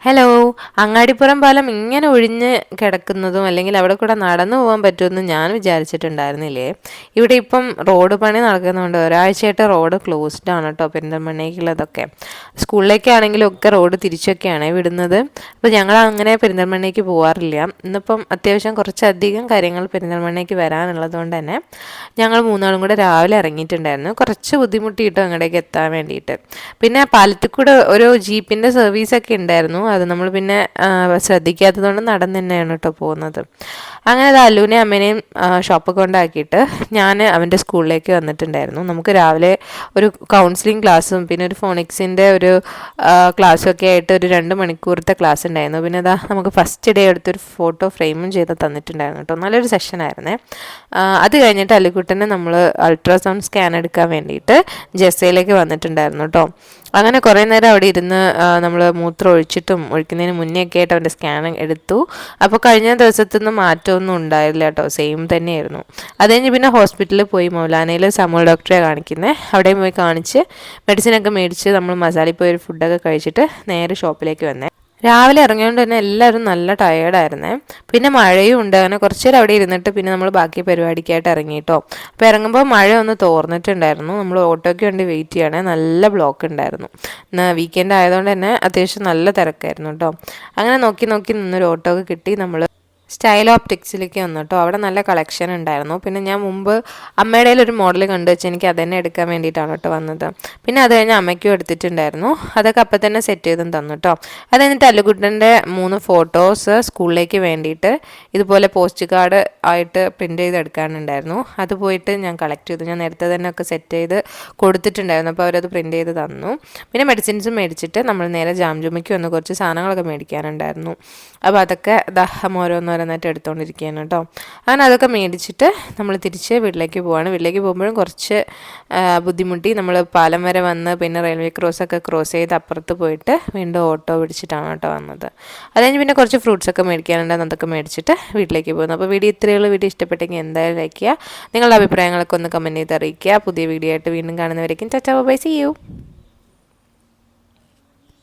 Hello. Angadipuram പാലം ഇങ്ങനെ ഒഴിഞ്ഞ് കിടക്കുന്നതും അല്ലെങ്കിൽ അവിടെ കൂടെ നടന്നു പോകാൻ പറ്റുമെന്ന് ഞാൻ വിചാരിച്ചിട്ടുണ്ടായിരുന്നില്ലേ? ഇവിടെ ഇപ്പം റോഡ് പണി നടക്കുന്നുണ്ട്. ഒരാഴ്ചയായിട്ട് റോഡ് ക്ലോസ്ഡ് ആണ് കേട്ടോ പെരിന്തൽമണ്ണയ്ക്കുള്ളതൊക്കെ സ്കൂളിലേക്കാണെങ്കിലും ഒക്കെ റോഡ് തിരിച്ചൊക്കെയാണ് വിടുന്നത്. അപ്പോൾ ഞങ്ങൾ അങ്ങനെ പെരിന്തൽമണ്ണയ്ക്ക് പോകാറില്ല ഇന്നിപ്പം അത്യാവശ്യം കുറച്ചധികം കാര്യങ്ങൾ പെരിന്തൽമണ്ണയ്ക്ക് വരാനുള്ളത് കൊണ്ട് തന്നെ ഞങ്ങൾ മൂന്നാളും കൂടെ രാവിലെ ഇറങ്ങിയിട്ടുണ്ടായിരുന്നു. കുറച്ച് ബുദ്ധിമുട്ടി കിട്ടും അങ്ങോട്ടേക്ക് എത്താൻ വേണ്ടിയിട്ട്. പിന്നെ പാലത്തിൽ കൂടെ ഒരു ജീപ്പിന്റെ സർവീസൊക്കെ ഉണ്ടായിരുന്നു. അത് നമ്മൾ പിന്നെ ശ്രദ്ധിക്കാത്തതുകൊണ്ട് നടന്ന് തന്നെയാണ് കേട്ടോ പോകുന്നത്. അങ്ങനെ അത് അല്ലുവിനെ അമ്മേനെയും ഷോപ്പ് കൊണ്ടാക്കിയിട്ട് ഞാൻ അവന്റെ സ്കൂളിലേക്ക് വന്നിട്ടുണ്ടായിരുന്നു. നമുക്ക് രാവിലെ ഒരു കൗൺസിലിംഗ് ക്ലാസ്സും പിന്നെ ഒരു ഫോണിക്സിന്റെ ഒരു ക്ലാസ്സും ഒക്കെ ആയിട്ട് ഒരു രണ്ട് മണിക്കൂറത്തെ ക്ലാസ് ഉണ്ടായിരുന്നു. പിന്നെ അതാ നമുക്ക് ഫസ്റ്റ് ഡേ എടുത്തൊരു ഫോട്ടോ ഫ്രെയിമും ചെയ്ത് തന്നിട്ടുണ്ടായിരുന്നു കേട്ടോ നല്ലൊരു സെഷനായിരുന്നേ അത് കഴിഞ്ഞിട്ട് അല്ലിക്കുട്ടനെ നമ്മൾ അൾട്രാസൗണ്ട് സ്കാൻ എടുക്കാൻ വേണ്ടിയിട്ട് ജെസ്സയിലേക്ക് വന്നിട്ടുണ്ടായിരുന്നു കേട്ടോ അങ്ങനെ കുറേ നേരം അവിടെ ഇരുന്ന് നമ്മൾ മൂത്രം ഒഴിച്ചിട്ടും ഒഴിക്കുന്നതിന് മുന്നേ ഒക്കെ ആയിട്ട് അവന്റെ സ്കാൻ എടുത്തു. അപ്പോൾ കഴിഞ്ഞ ദിവസത്തൊന്നും മാറ്റമൊന്നും ഉണ്ടായില്ല കേട്ടോ. സെയിം തന്നെയായിരുന്നു. അത് കഴിഞ്ഞ് പിന്നെ ഹോസ്പിറ്റലിൽ പോയി. മൗലാനയിൽ സമൂഹ ഡോക്ടറെ കാണിക്കുന്നത് അവിടെയും പോയി കാണിച്ച് മെഡിസിനൊക്കെ മേടിച്ച് നമ്മൾ മസാലയിൽ പോയി ഒരു ഫുഡൊക്കെ കഴിച്ചിട്ട് നേരെ ഷോപ്പിലേക്ക് വന്നേ. രാവിലെ ഇറങ്ങിയോണ്ട് തന്നെ എല്ലാവരും നല്ല ടയേർഡായിരുന്നേ പിന്നെ മഴയും ഉണ്ട്. അങ്ങനെ കുറച്ച് നേരം അവിടെ ഇരുന്നിട്ട് പിന്നെ നമ്മൾ ബാക്കി പരിപാടിക്കായിട്ട് ഇറങ്ങിയിട്ടോ അപ്പോൾ ഇറങ്ങുമ്പോൾ മഴ ഒന്ന് തോർന്നിട്ടുണ്ടായിരുന്നു. നമ്മൾ ഓട്ടോയ്ക്ക് വേണ്ടി വെയിറ്റ് ചെയ്യണേ നല്ല ബ്ലോക്ക് ഉണ്ടായിരുന്നു. വീക്കെൻഡ് ആയതുകൊണ്ട് തന്നെ അത്യാവശ്യം നല്ല തിരക്കായിരുന്നു കേട്ടോ അങ്ങനെ നോക്കി നോക്കി നിന്നൊരു ഓട്ടോ കിട്ടി. നമ്മൾ സ്റ്റൈൽ ഓപ്റ്റിക്സിലേക്ക് വന്നു കേട്ടോ. അവിടെ നല്ല കളക്ഷൻ ഉണ്ടായിരുന്നു. പിന്നെ ഞാൻ മുമ്പ് അമ്മയുടെ ഒരു മോഡൽ കണ്ടു വെച്ച് എനിക്ക് അതന്നെ എടുക്കാൻ വേണ്ടിയിട്ടാണ് കേട്ടോ വന്നത്. പിന്നെ അത് കഴിഞ്ഞ് അമ്മയ്ക്കും എടുത്തിട്ടുണ്ടായിരുന്നു. അതൊക്കെ അപ്പം തന്നെ സെറ്റ് ചെയ്തും തന്നു കേട്ടോ. അത് കഴിഞ്ഞിട്ട് അല്ലുകുട്ടന്റെ മൂന്ന് ഫോട്ടോസ് സ്കൂളിലേക്ക് വേണ്ടിയിട്ട് ഇതുപോലെ പോസ്റ്റ് കാർഡ് ആയിട്ട് പ്രിന്റ് ചെയ്ത് എടുക്കാനുണ്ടായിരുന്നു അത് പോയിട്ട് ഞാൻ കളക്ട് ചെയ്തു. ഞാൻ നേരത്തെ തന്നെ ഒക്കെ സെറ്റ് ചെയ്ത് കൊടുത്തിട്ടുണ്ടായിരുന്നു. അപ്പോൾ അവരത് പ്രിന്റ് ചെയ്ത് തന്നു. പിന്നെ മെഡിസിൻസും മേടിച്ചിട്ട് നമ്മൾ നേരെ ജാംജുമയ്ക്ക് വന്ന് കുറച്ച് സാധനങ്ങളൊക്കെ മേടിക്കാനുണ്ടായിരുന്നു. അപ്പോൾ അതൊക്കെ ദഹം ഓരോന്നോ ഓരോന്നായിട്ട് എടുത്തുകൊണ്ടിരിക്കുകയാണ് കേട്ടോ അങ്ങനെ അതൊക്കെ മേടിച്ചിട്ട് നമ്മൾ തിരിച്ച് വീട്ടിലേക്ക് പോവാണ്. വീട്ടിലേക്ക് പോകുമ്പോഴും കുറച്ച് ബുദ്ധിമുട്ടി. നമ്മൾ പാലം വരെ വന്ന് പിന്നെ റെയിൽവേ ക്രോസ് ഒക്കെ ക്രോസ് ചെയ്ത് അപ്പുറത്ത് പോയിട്ട് വീണ്ടും ഓട്ടോ പിടിച്ചിട്ടാണ് കേട്ടോ വന്നത്. അത് കഴിഞ്ഞ് പിന്നെ കുറച്ച് ഫ്രൂട്ട്സ് ഒക്കെ മേടിക്കാനുണ്ട്. അതൊക്കെ മേടിച്ചിട്ട് വീട്ടിലേക്ക് പോകുന്നു. അപ്പോൾ വീഡിയോ ഇത്രയുള്ള വീഡിയോ ഇഷ്ടപ്പെട്ടെങ്കിൽ എന്തായാലും ലൈക്ക് ചെയ്യുക. നിങ്ങളുടെ അഭിപ്രായങ്ങളൊക്കെ ഒന്ന് കമന്റ് ചെയ്ത് അറിയിക്കുക. പുതിയ വീഡിയോ ആയിട്ട് വീണ്ടും കാണുന്നവരേക്കും ചച്ചാ ബൈ സി യു